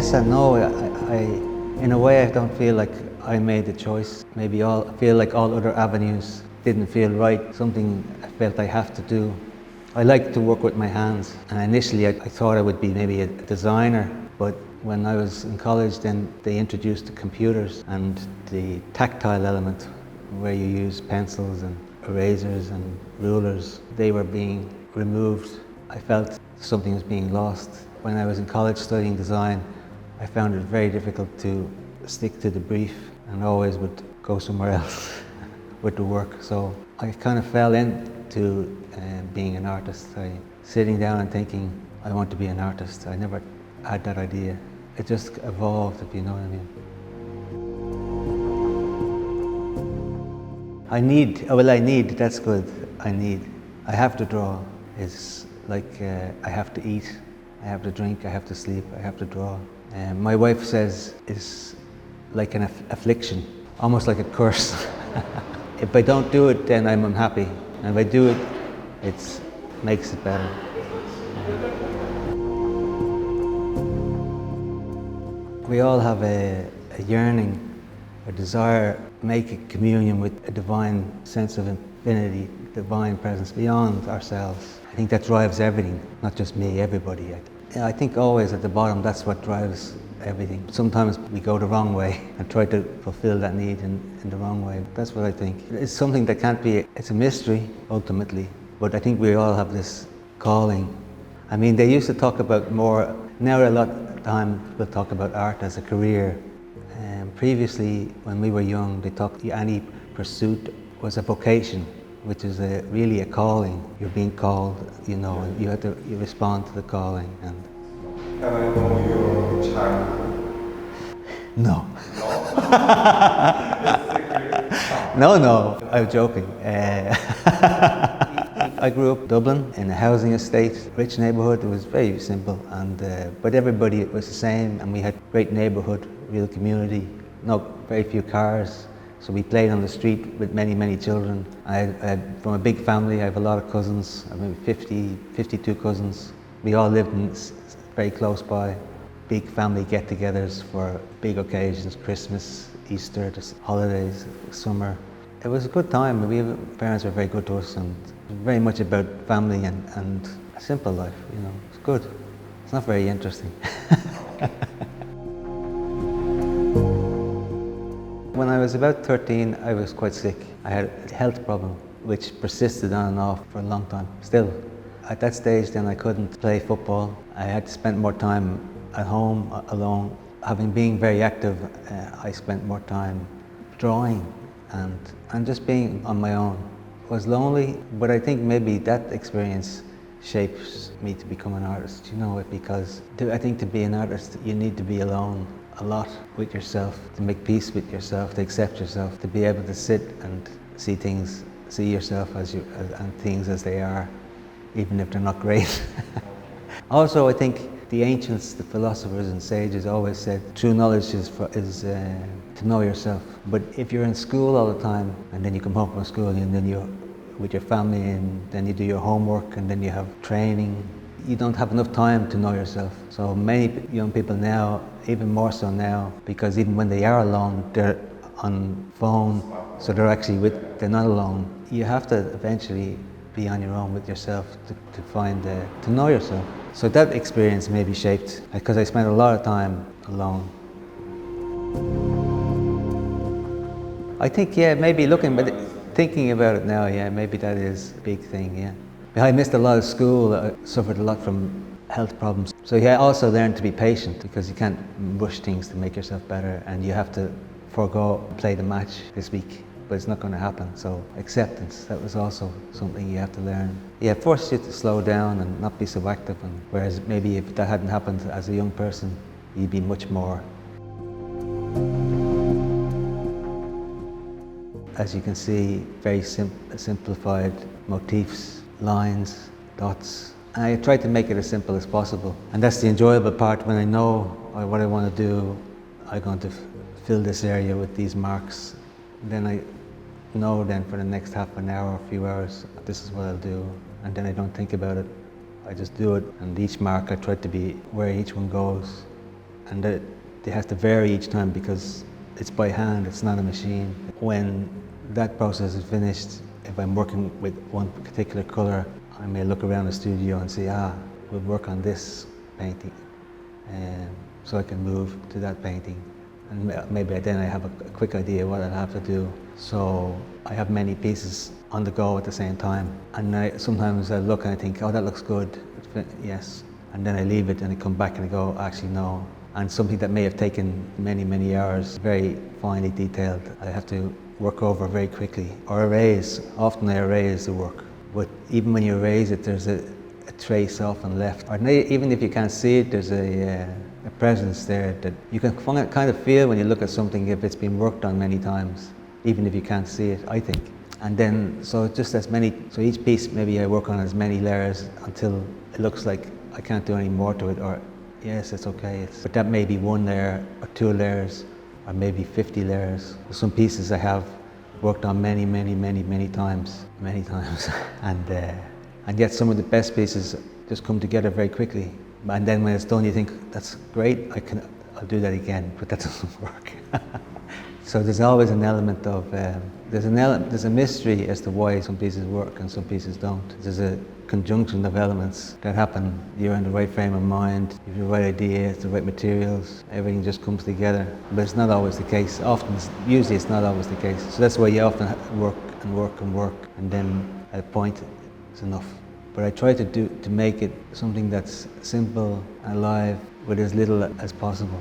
Yes and no. I, I, in a way, I don't feel like I made the choice. Maybe all I feel like all other avenues didn't feel right. Something I felt I have to do. I like to work with my hands, and initially I, I thought I would be maybe a designer, but when I was in college, then they introduced the computers and the tactile element, where you use pencils and erasers and rulers. They were being removed. I felt something was being lost. When I was in college studying design, I found it very difficult to stick to the brief and always would go somewhere else with the work. So I kind of fell into uh, being an artist. I sitting down and thinking, I want to be an artist. I never had that idea. It just evolved, if you know what I mean. I need, oh, well, I need, that's good. I need, I have to draw. It's like uh, I have to eat, I have to drink, I have to sleep, I have to draw. Um, my wife says it's like an aff- affliction, almost like a curse. if I don't do it, then I'm unhappy. And if I do it, it makes it better. We all have a, a yearning, a desire, make a communion with a divine sense of infinity, divine presence beyond ourselves. I think that drives everything, not just me, everybody. I, think always at the bottom, that's what drives everything. Sometimes we go the wrong way and try to fulfill that need in, in the wrong way. That's what I think. It's something that can't be, it's a mystery ultimately, but I think we all have this calling. I mean, they used to talk about more, now a lot of time we'll talk about art as a career. And previously, when we were young, they talked any pursuit was a vocation, which is a, really a calling. You're being called, you know, and you have to you respond to the calling. And Can I know your childhood? no, No. no, no, I'm joking. Uh, I grew up in Dublin in a housing estate, rich neighbourhood. It was very simple, and uh, but everybody was the same, and we had great neighbourhood, real community. No, very few cars, so we played on the street with many, many children. I, I from a big family. I have a lot of cousins. I maybe 50, 52 cousins. We all lived in, very close by. Big family get-togethers for big occasions: Christmas, Easter, holidays, summer. It was a good time. We parents were very good to us, and very much about family and, and a simple life. You know, it's good. It's not very interesting. was about 13, I was quite sick. I had a health problem which persisted on and off for a long time. Still, at that stage, then I couldn't play football. I had to spend more time at home alone. Having been very active, uh, I spent more time drawing and, and just being on my own. Was lonely, but I think maybe that experience shapes me to become an artist, you know, it, because to, I think to be an artist, you need to be alone a lot with yourself, to make peace with yourself, to accept yourself, to be able to sit and see things, see yourself as you, as, and things as they are, even if they're not great. also, I think the ancients, the philosophers and sages always said true knowledge is, for, is uh, to know yourself. But if you're in school all the time and then you come home from school and then you're with your family and then you do your homework and then you have training, you don't have enough time to know yourself. So many young people now, even more so now, because even when they are alone, they're on phone, so they're actually with, they're not alone. You have to eventually be on your own with yourself to, to find, to know yourself. So that experience may be shaped because I spent a lot of time alone. I think, yeah, maybe looking, but thinking about it now, yeah, maybe that is a big thing, yeah. I missed a lot of school, I suffered a lot from health problems. So yeah, also learn to be patient because you can't rush things to make yourself better and you have to forego play the match this week, but it's not going to happen. So acceptance, that was also something you have to learn. Yeah, it forces you to slow down and not be so active. And whereas maybe if that hadn't happened as a young person, you'd be much more as you can see, very sim- simplified motifs, lines, dots. And I try to make it as simple as possible. And that's the enjoyable part when I know what I want to do. I'm going to fill this area with these marks. Then I know then for the next half an hour, or a few hours, this is what I'll do. And then I don't think about it. I just do it. And each mark, I try to be where each one goes and it, they have to vary each time because it's by hand, it's not a machine. When that process is finished, if I'm working with one particular colour, I may look around the studio and say, ah, we'll work on this painting. So I can move to that painting. And maybe then I have a, a quick idea what I'll have to do. So I have many pieces on the go at the same time. And I, sometimes I look and I think, oh, that looks good. Yes. And then I leave it and I come back and I go, actually, no. And something that may have taken many, many hours, very finely detailed, I have to work over very quickly. Or erase. Often I erase the work. But even when you erase it, there's a, a trace often left. Or even if you can't see it, there's a, uh, a presence there that you can kind of feel when you look at something if it's been worked on many times, even if you can't see it, I think. And then, so just as many, so each piece maybe I work on as many layers until it looks like I can't do any more to it, or yes, it's okay. It's, but that may be one layer, or two layers, or maybe 50 layers. Some pieces I have worked on many, many, many, many times, many times. and, uh, and yet some of the best pieces just come together very quickly. And then when it's done, you think, that's great, I can, I'll do that again, but that doesn't work. so there's always an element of, um, there's, an ele- there's a mystery as to why some pieces work and some pieces don't. There's a conjunction of elements that happen. You're in the right frame of mind, you have the right idea, the right materials, everything just comes together. But it's not always the case. Often, usually it's not always the case. So that's why you often work and work and work, and then at a point, it's enough. But I try to do to make it something that's simple and alive with as little as possible.